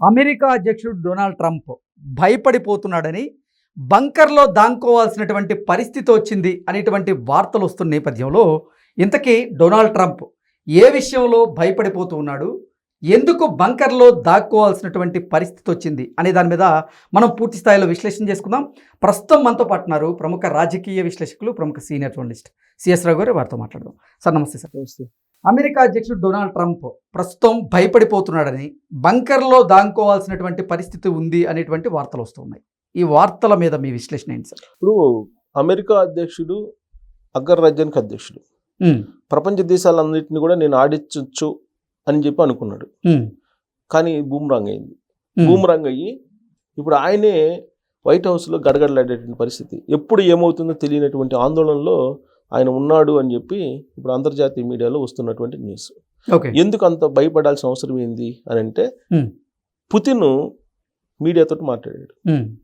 America అధ్యక్షుడు Donald Trump భయపడిపోతున్నాడని బంకర్లో దాంకోవాల్సినటువంటి పరిస్థితి వచ్చింది అనేటువంటి వార్తలు వస్తున్న నేపథ్యంలో ఇంతకీ డొనాల్డ్ ట్రంప్ ఏ విషయంలో భయపడిపోతూ ఉన్నాడు? ఎందుకు బంకర్లో దాక్కోవాల్సినటువంటి పరిస్థితి వచ్చింది అనే దాని మీద మనం పూర్తి స్థాయిలో విశ్లేషణ చేసుకుందాం. ప్రస్తుతం మనతో పాటు ఉన్నారు ప్రముఖ రాజకీయ విశ్లేషకులు ప్రముఖ సీనియర్ జర్నలిస్ట్ సిఎస్ రావు గారు. వారితో మాట్లాడదాం. సార్ నమస్తే సార్. అమెరికా అధ్యక్షుడు డొనాల్డ్ ట్రంప్ ప్రస్తుతం భయపడిపోతున్నాడని బంకర్లో దాంకోవాల్సినటువంటి పరిస్థితి ఉంది అనేటువంటి వార్తలు వస్తున్నాయి. ఈ వార్తల మీద మీ విశ్లేషణ ఏంటి సార్? ఇప్పుడు అమెరికా అధ్యక్షుడు అగ్రరాజ్యానికి అధ్యక్షుడు. ప్రపంచ దేశాలన్నింటినీ కూడా నేను ఆడించవచ్చు అని చెప్పి అనుకున్నాడు. కానీ బూమ్రాంగ్ అయింది. బూమ్రాంగ్ అయ్యి ఇప్పుడు ఆయనే వైట్ హౌస్లో గడగడలాడేటువంటి పరిస్థితి. ఎప్పుడు ఏమవుతుందో తెలియనటువంటి ఆందోళనలో ఆయన ఉన్నాడు అని చెప్పి ఇప్పుడు అంతర్జాతీయ మీడియాలో వస్తున్నటువంటి న్యూస్. ఎందుకు అంత భయపడాల్సిన అవసరం ఏంది అని అంటే. పుతిన్ మీడియాతో మాట్లాడాడు.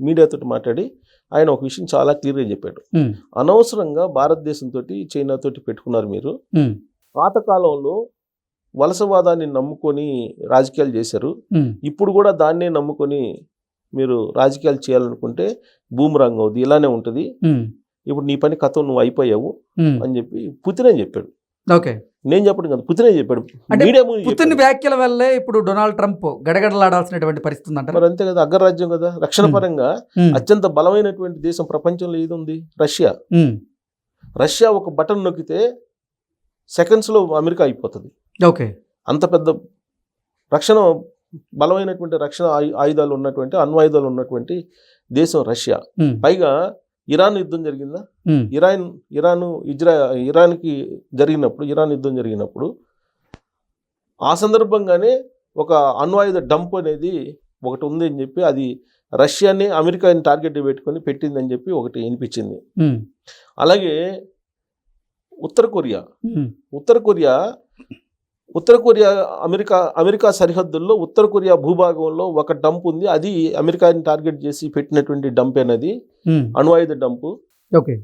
మీడియాతో మాట్లాడి ఆయన ఒక విషయం చాలా క్లియర్గా చెప్పాడు. అనవసరంగా భారతదేశంతో చైనాతో పెట్టుకున్నారు మీరు. పాతకాలంలో వలసవాదాన్ని నమ్ముకొని రాజకీయాలు చేశారు. ఇప్పుడు కూడా దాన్నే నమ్ముకొని మీరు రాజకీయాలు చేయాలనుకుంటే బూమరాంగ్ అవుద్ది ఇలానే ఉంటుంది. ఇప్పుడు నీ పని కథ నువ్వు అయిపోయావు అని చెప్పి పుతినే చెప్పాడు. ఓకే. నేను చెప్పడం కదా పుతినే చెప్పాడు. Media Putin. వ్యాఖ్యల వల్లే ఇప్పుడు డొనాల్డ్ ట్రంప్ గడగడలాడాల్సినటువంటి పరిస్థితి ఉందంటారు? మరి అంతే కదా అగ్రరాజ్యం కదా రక్షణ పరంగా అత్యంత బలమైనటువంటి దేశం ప్రపంచంలో ఏది ఉంది? రష్యా. రష్యా ఒక బటన్ నొక్కితే సెకండ్స్లో అమెరికా అయిపోతుంది. ఓకే. అంత పెద్ద రక్షణ బలమైనటువంటి రక్షణ ఆయు- ఆయుధాలు ఉన్నటువంటి అణ్వాయుధాలు ఉన్నటువంటి దేశం రష్యా. పైగా ఇరాన్ యుద్ధం జరిగిందా? ఇరాన్ ఇరాను ఇజ్రా ఇరాన్కి జరిగినప్పుడు ఇరాన్ యుద్ధం జరిగినప్పుడు ఆ సందర్భంగానే ఒక అణ్వాయుధ డంప్ అనేది ఒకటి ఉంది అని చెప్పి అది రష్యాని అమెరికాని టార్గెట్ పెట్టుకొని పెట్టిందని చెప్పి ఒకటి వినిపించింది. అలాగే ఉత్తర కొరియా. ఉత్తర కొరియా ఉత్తర కొరియా అమెరికా అమెరికా సరిహద్దుల్లో ఉత్తర కొరియా భూభాగంలో ఒక డంప్ ఉంది. అది అమెరికాని టార్గెట్ చేసి పెట్టినటువంటి డంప్ అనేది అణ్వాయుధ డంపు. ఓకే.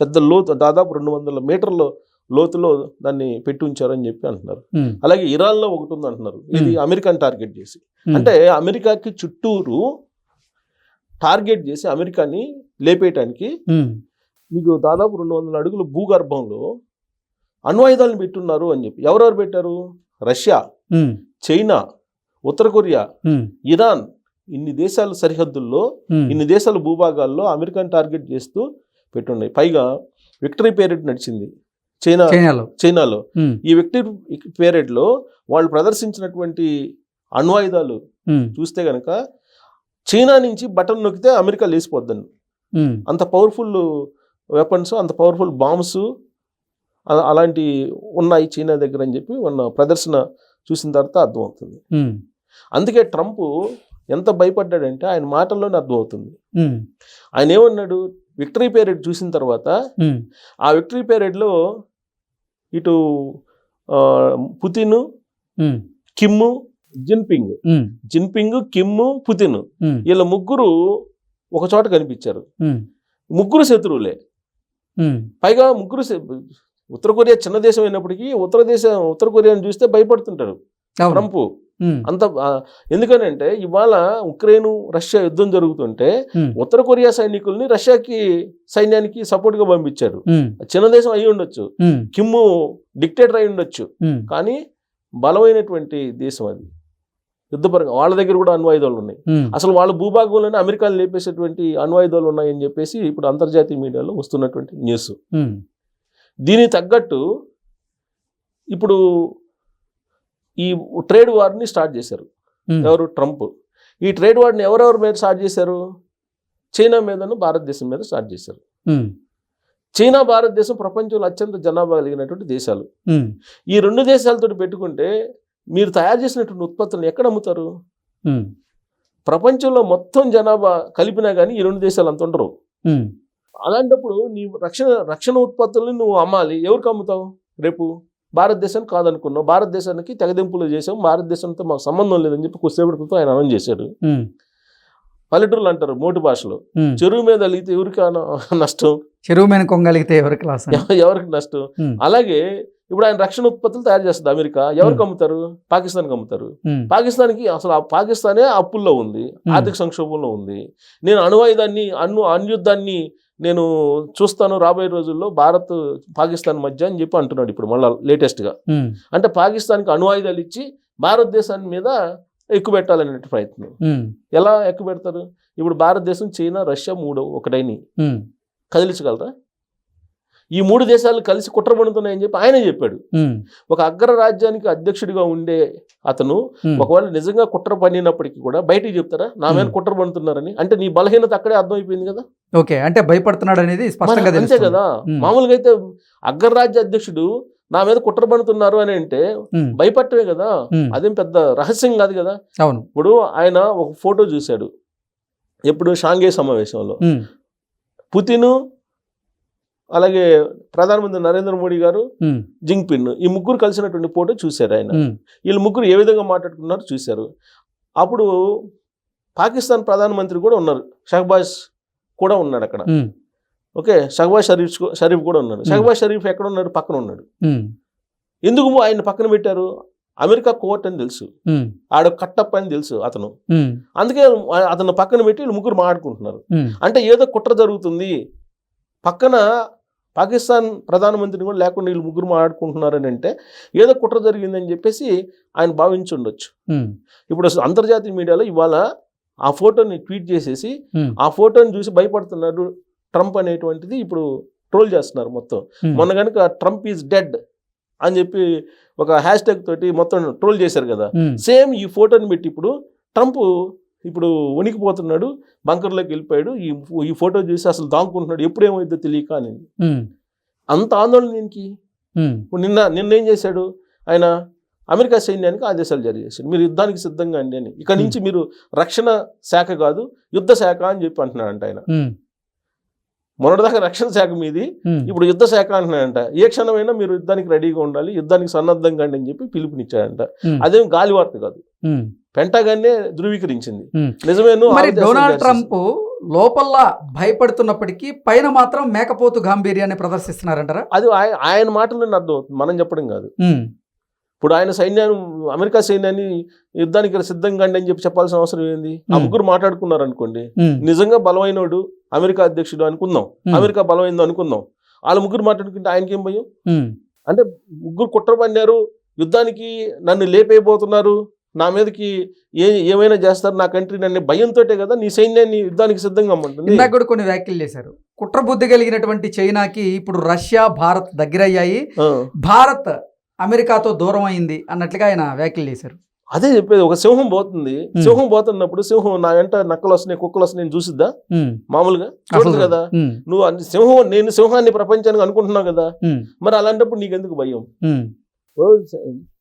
పెద్ద లోతు దాదాపు రెండు వందల మీటర్ల లోతులో దాన్ని పెట్టి ఉంచారని చెప్పి అంటున్నారు. అలాగే ఇరాన్లో ఒకటి ఉంది అంటున్నారు. ఇది. అమెరికాని టార్గెట్ చేసి. అంటే అమెరికాకి చుట్టూరు టార్గెట్ చేసి అమెరికాని లేపేయటానికి మీకు దాదాపు రెండు వందల అడుగుల భూగర్భంలో అణ్వాయుధాలను పెట్టున్నారు అని చెప్పి. ఎవరెవరు పెట్టారు? రష్యా చైనా ఉత్తర కొరియా ఇరాన్ ఇన్ని దేశాల సరిహద్దుల్లో ఇన్ని దేశాల భూభాగాల్లో అమెరికాని టార్గెట్ చేస్తూ పెట్టున్నాయి పైగా విక్టరీ పీరియడ్ నడిచింది. చైనా చైనాలో. చైనాలో. ఈ విక్టరీ పీరియడ్లో వాళ్ళు ప్రదర్శించినటువంటి అణ్వాయుధాలు చూస్తే కనుక చైనా నుంచి బటన్ నొక్కితే అమెరికా లేచిపోద్దని అంత పవర్ఫుల్ వెపన్స్ అంత పవర్ఫుల్ బాంబ్స్ అలాంటి ఉన్నాయి చైనా దగ్గర అని చెప్పి మన ప్రదర్శన చూసిన తర్వాత అర్థమవుతుంది. అందుకే ట్రంప్ ఎంత భయపడ్డాడంటే ఆయన మాటల్లోనే అర్థమవుతుంది. ఆయన ఏమన్నాడు? విక్టరీ పీరియడ్ చూసిన తర్వాత ఆ విక్టరీ పీరియడ్లో ఇటు Putin Kim Jinping Jinping Kim Putin వీళ్ళ ముగ్గురు ఒక చోట కనిపించారు. ముగ్గురు శత్రువులే. పైగా ముగ్గురు ఉత్తర కొరియా చిన్న దేశం అయినప్పటికీ ఉత్తర దేశం ఉత్తర కొరియాని చూస్తే భయపడుతుంటారు ట్రంప్. అంత ఎందుకనంటే ఇవాళ ఉక్రెయిన్ రష్యా యుద్ధం జరుగుతుంటే ఉత్తర కొరియా సైనికుల్ని రష్యాకి సైన్యానికి సపోర్ట్గా పంపించారు చిన్న దేశం అయి ఉండొచ్చు. కిమ్ డిక్టేటర్ అయి ఉండొచ్చు. కానీ బలమైనటువంటి దేశం అది. యుద్ధపరంగా వాళ్ళ దగ్గర కూడా అణ్వాయుధాలు ఉన్నాయి. అసలు వాళ్ళ భూభాగంలోనే అమెరికాను లేపేసేటువంటి అణ్వాయుధాలు ఉన్నాయని చెప్పేసి ఇప్పుడు అంతర్జాతీయ మీడియాలో వస్తున్నటువంటి న్యూస్. దీనికి తగ్గట్టు ఇప్పుడు ఈ ట్రేడ్ వార్ని స్టార్ట్ చేశారు. ఎవరు? ట్రంప్. ఈ ట్రేడ్ వార్ని ఎవరెవరి మీద స్టార్ట్ చేశారు? చైనా మీదను భారతదేశం మీద స్టార్ట్ చేశారు. చైనా భారతదేశం ప్రపంచంలో అత్యంత జనాభా కలిగినటువంటి దేశాలు. ఈ రెండు దేశాలతో పెట్టుకుంటే మీరు తయారు చేసినటువంటి ఉత్పత్తులను ఎక్కడ అమ్ముతారు? ప్రపంచంలో మొత్తం జనాభా కలిపినా కానీ ఈ రెండు దేశాలు అంత ఉండరు. అలాంటప్పుడు నీ రక్షణ రక్షణ ఉత్పత్తులను నువ్వు అమ్మాలి. ఎవరికి అమ్ముతావు? రేపు. భారతదేశానికి కాదనుకున్నావు. భారతదేశానికి తెగదింపులు చేసాం భారతదేశంతో మాకు సంబంధం లేదని చెప్పి కొద్దిసేపటి క్రితం ఆయన అనౌన్స్ చేశాడు. పల్లెటూరులు అంటారు మోటు భాషలో. చెరువు మీద అలిగితే ఎవరికి నష్టం? చెరువు మీద కొంగలిగితే ఎవరికి ఎవరికి నష్టం. అలాగే ఇప్పుడు ఆయన రక్షణ ఉత్పత్తులు తయారు చేస్తుంది అమెరికా. ఎవరికి అమ్ముతారు? పాకిస్తాన్కి అమ్ముతారు. పాకిస్తాన్కి అసలు పాకిస్తానే అప్పుల్లో ఉంది. ఆర్థిక సంక్షోభంలో ఉంది. నేను అణువాయుధాన్ని అణు అణ్యుద్ధాన్ని నేను చూస్తాను రాబోయే రోజుల్లో భారత్ పాకిస్తాన్ మధ్య అని చెప్పి అంటున్నాడు ఇప్పుడు మళ్ళీ లేటెస్ట్గా అంటే పాకిస్తాన్కి అణువాయుధాలు ఇచ్చి భారతదేశాన్ని మీద ఎక్కువ పెట్టాలనే ప్రయత్నం ఎలా ఎక్కువ పెడతారు ఇప్పుడు భారతదేశం చైనా రష్యా మూడు ఒకటైని కదిలించగలరా? ఈ మూడు దేశాలు కలిసి కుట్ర పడుతున్నాయని చెప్పి ఆయనే చెప్పాడు. ఒక అగ్ర రాజ్యానికి అధ్యక్షుడిగా ఉండే అతను. ఒకవేళ నిజంగా కుట్ర పడినప్పటికీ కూడా బయటికి చెప్తారా? నా మీద. కుట్ర పడుతున్నారని. అంటే నీ బలహీనత అక్కడే అర్థమైపోయింది కదా? ఓకే. అంటే భయపడుతున్నాడు అనేది స్పష్టంగా అంతే కదా. మామూలుగా అయితే అగ్రరాజ్య అధ్యక్షుడు నా మీద కుట్ర పడుతున్నారు అని అంటే భయపడటమే కదా? అదేం పెద్ద రహస్యం కాదు కదా? అవును. ఇప్పుడు ఆయన ఒక ఫోటో చూశాడు. ఎప్పుడు షాంఘై సమావేశంలో. పుతిన్ అలాగే ప్రధానమంత్రి నరేంద్ర మోడీ గారు జింగ్పిన్ ఈ ముగ్గురు కలిసినటువంటి ఫోటో చూశారు ఆయన. వీళ్ళు ముగ్గురు ఏ విధంగా మాట్లాడుకున్నారో చూశారు. అప్పుడు పాకిస్తాన్ ప్రధానమంత్రి కూడా ఉన్నారు. షహబాజ్ కూడా ఉన్నాడు అక్కడ. ఓకే షహబాజ్ షరీఫ్ షరీఫ్ కూడా ఉన్నాడు. షహబాజ్ షరీఫ్ ఎక్కడ ఉన్నాడు? పక్కన ఉన్నాడు. ఎందుకు ఆయన పక్కన పెట్టారు? అమెరికా కోర్ట్ అని తెలుసు. ఆడ కట్టప్ప అని తెలుసు అతను. అందుకే అతను పక్కన పెట్టి వీళ్ళు ముగ్గురు మాట్లాడుకుంటున్నారు. అంటే ఏదో కుట్ర జరుగుతుంది. పక్కన పాకిస్తాన్ ప్రధానమంత్రిని కూడా లేకుండా వీళ్ళు ముగ్గురు మాట్లాడుకుంటున్నారని అంటే ఏదో కుట్ర జరిగిందని చెప్పేసి ఆయన భావించి ఉండొచ్చు ఇప్పుడు అసలు అంతర్జాతీయ మీడియాలో ఇవాళ ఆ ఫోటోని ట్వీట్ చేసేసి ఆ ఫోటోని చూసి భయపడుతున్నాడు ట్రంప్ అనేటువంటిది ఇప్పుడు ట్రోల్ చేస్తున్నారు మొత్తం. మొన్న కనుక ట్రంప్ ఈజ్ డెడ్ అని చెప్పి ఒక హ్యాష్ ట్యాగ్ తోటి మొత్తం ట్రోల్ చేశారు కదా. సేమ్ ఈ ఫోటోని పెట్టి ఇప్పుడు ట్రంప్ ఇప్పుడు వణికిపోతున్నాడు బంకర్లోకి వెళ్ళిపోయాడు ఈ ఈ ఫోటో చూసి అసలు దాంకుంటున్నాడు ఎప్పుడు ఏమైందో తెలియక అని అంత ఆందోళన దీనికి నిన్న నిన్న ఏం చేశాడు? ఆయన అమెరికా సైన్యానికి ఆదేశాలు జారీ చేశాడు. మీరు యుద్ధానికి సిద్ధంగా అండి అని. ఇక నుంచి మీరు రక్షణ శాఖ కాదు యుద్ధ శాఖ అని చెప్పి అంటున్నాడంట ఆయన. మొన్నటిదాకా రక్షణ శాఖ మీది ఇప్పుడు యుద్ధ శాఖ అంటున్నాడంట. ఏ క్షణమైనా మీరు యుద్ధానికి రెడీగా ఉండాలి యుద్ధానికి సన్నద్ధంగా అండి అని చెప్పి పిలుపునిచ్చాడంట. అదేం గాలి వార్త కాదు. పెంటగానే ధృవీకరించింది. నిజమేను మరి డొనాల్డ్ ట్రంప్ లోపల భయపడుతున్నప్పటికీ పైన మాత్రం మేకపోతు గాంభీర్యాన్ని ప్రదర్శిస్తున్నారంటారా? అది ఆయ- ఆయన మాటలను అర్థం మనం చెప్పడం కాదు. ఇప్పుడు ఆయన సైన్యాన్ని అమెరికా సైన్యాన్ని యుద్ధానికి సిద్ధంగా అండి అని చెప్పి చెప్పాల్సిన అవసరం ఏంది? ఆ. ముగ్గురు మాట్లాడుకున్నారు అనుకోండి నిజంగా బలమైనోడు అమెరికా అధ్యక్షుడు అనుకుందాం. అమెరికా బలమైంది అనుకుందాం. వాళ్ళ ముగ్గురు మాట్లాడుకుంటే ఆయనకేం భయం? ఉమ్, ముగ్గురు కుట్ర పన్నారు యుద్ధానికి నన్ను లేపేయబోతున్నారు. నా మీదకి ఏ ఏమైనా చేస్తారు నా కంట్రీ నన్ను భయంతోటే కదా నీ సైన్యాన్ని యుద్ధానికి సిద్ధంగా అమ్మంటుంది. ఇందాక కూడా కొన్ని వ్యాఖ్యలు చేశారు. కుట్ర బుద్ధి కలిగినటువంటి చైనాకి ఇప్పుడు రష్యా భారత్ దగ్గరయ్యాయి. భారత్ అమెరికాతో దూరం అయింది అన్నట్లుగా ఆయన వ్యాఖ్యలు చేశారు. అదే చెప్పేది ఒక సింహం పోతుంది. సింహం పోతున్నప్పుడు సింహం నా వెంట నక్కలు వస్తున్నాయి కుక్కలు వస్తున్నాయి నేను చూసిద్దా? మామూలుగా? చూడదు కదా. నువ్వు అన్ని- సింహం నేను సింహాన్ని ప్రపంచానికి అనుకుంటున్నావు కదా. మరి అలాంటప్పుడు నీకెందుకు భయం?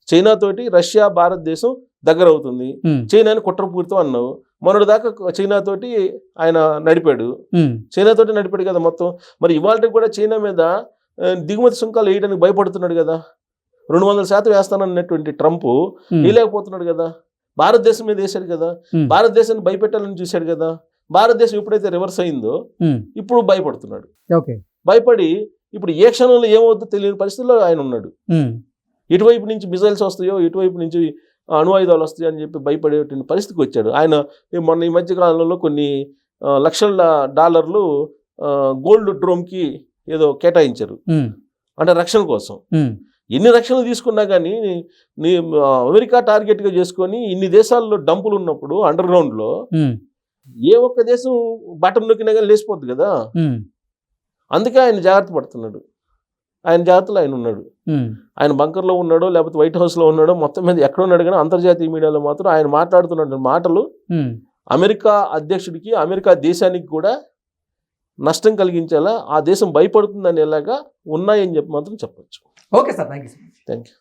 చైనా తోటి రష్యా భారతదేశం దగ్గర అవుతుంది చైనాని కుట్రపూరితం అన్నావు. మొన్నటి దాకా చైనా తోటి ఆయన నడిపాడు. చైనా తోటి నడిపాడు కదా మొత్తం. మరి ఇవాళ కూడా చైనా మీద దిగుమతి సుంకాలు వేయడానికి భయపడుతున్నాడు కదా. రెండు వందల శాతం వేస్తానన్నటువంటి ట్రంప్ వేయలేకపోతున్నాడు కదా. భారతదేశం మీద వేశాడు కదా. భారతదేశాన్ని భయపెట్టాలని చూశాడు కదా. భారతదేశం ఎప్పుడైతే రివర్స్ అయిందో ఇప్పుడు భయపడుతున్నాడు. భయపడి ఇప్పుడు ఏ క్షణంలో ఏమవుద్దో తెలియని పరిస్థితిలో ఆయన ఉన్నాడు. ఇటువైపు నుంచి మిజైల్స్ వస్తాయో ఇటువైపు నుంచి అణు ఆయుధాలు వస్తాయో అని చెప్పి భయపడేటువంటి పరిస్థితికి వచ్చాడు. ఆయన మొన్న ఈ మధ్య కాలంలో కొన్ని లక్షల డాలర్లు గోల్డ్ డ్రోమ్కి ఏదో కేటాయించారు. అంటే రక్షణ కోసం. ఎన్ని రక్షణలు తీసుకున్నా కానీ నీ అమెరికా టార్గెట్గా చేసుకొని ఇన్ని దేశాల్లో డంపులు ఉన్నప్పుడు అండర్ గ్రౌండ్లో ఏ ఒక్క దేశం బటన్ నొక్కినా కానీ లేచిపోద్ది కదా. అందుకే ఆయన జాగ్రత్త పడుతున్నాడు. ఆయన జాగ్రత్తలో ఆయన ఉన్నాడు. ఆయన బంకర్లో ఉన్నాడో లేకపోతే వైట్ హౌస్లో ఉన్నాడో మొత్తం మీద ఎక్కడ ఉన్నాడు కానీ అంతర్జాతీయ మీడియాలో మాత్రం ఆయన మాట్లాడుతున్న మాటలు. అమెరికా అధ్యక్షుడికి అమెరికా దేశానికి కూడా నష్టం కలిగించేలా ఆ దేశం భయపడుతుంది అనేలాగా ఉన్నాయని చెప్పి మాత్రం చెప్పొచ్చు. Okay sir thank you thank you